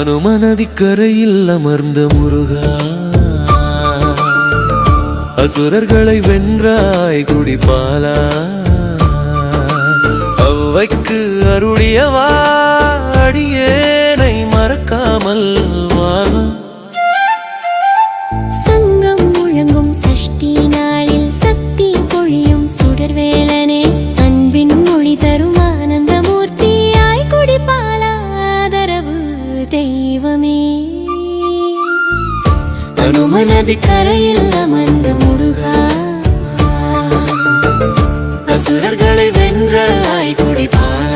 அனுமனதிக்கரையில் அமர்ந்த முருகா. அசுரர்களை வென்றாய் குடிப்பாலா அவ்வைக்கு அருளியவா அடியேனை மறக்காமல். அனுமனது கரையில் அமர்ந்த முருகா. அசுரர்களை வென்றாய் குடிப்பாலா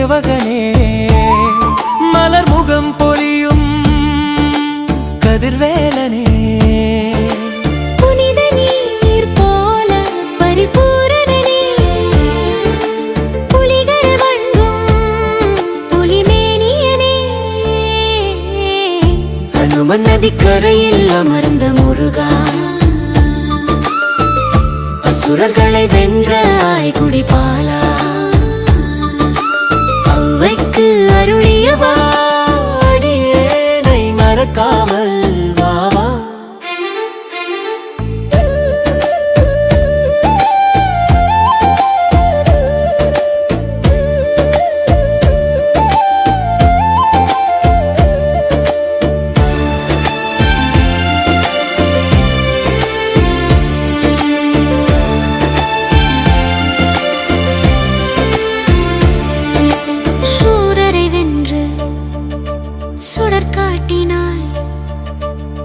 சேவகனே மலர் முகம் பொலியும் கதிர்வேலனே. புனித நீர் போல பரிபூரணனே. புலிகள் வண்டும் புலிமேனியனே. அனுமன் நதிக்கரையில் அமர்ந்த முருகா. அசுரர்களை வென்ற அவ்வைக்கு அருளியவா சுடர் காட்டினாய்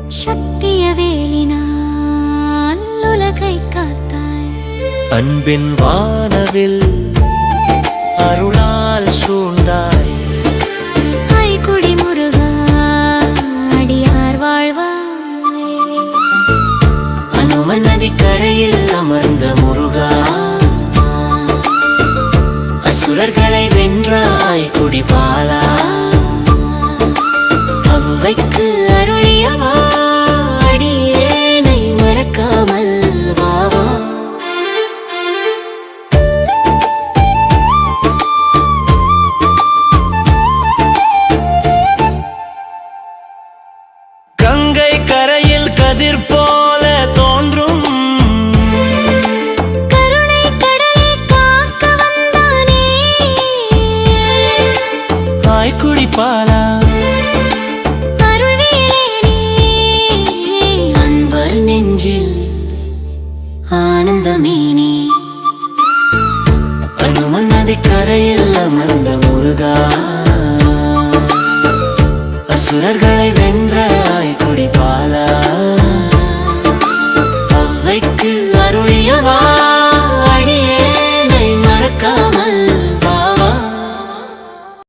சக்திய வேலினால் உலகை காத்தாய். அன்பின் வானவில் அருளால் சூழ்ந்தாய். ஐக்குடி முருகா அடியார் வாழ்வாய். அனுமன் நதிக்கரையில் அமர்ந்த முருகா. அசுரர்களை வென்றாய் குடிபாலா அவ்வைக்கு அருளியவா? அடியேனை மறக்காமல் வாவா கங்கை கரையில் கதிர் போல தோன்றும். கருணை நெஞ்சில் ஆனந்தமேனி அனுமன் நதி கரையில் அமர்ந்த முருகா. அசுரர்களை வென்றாய்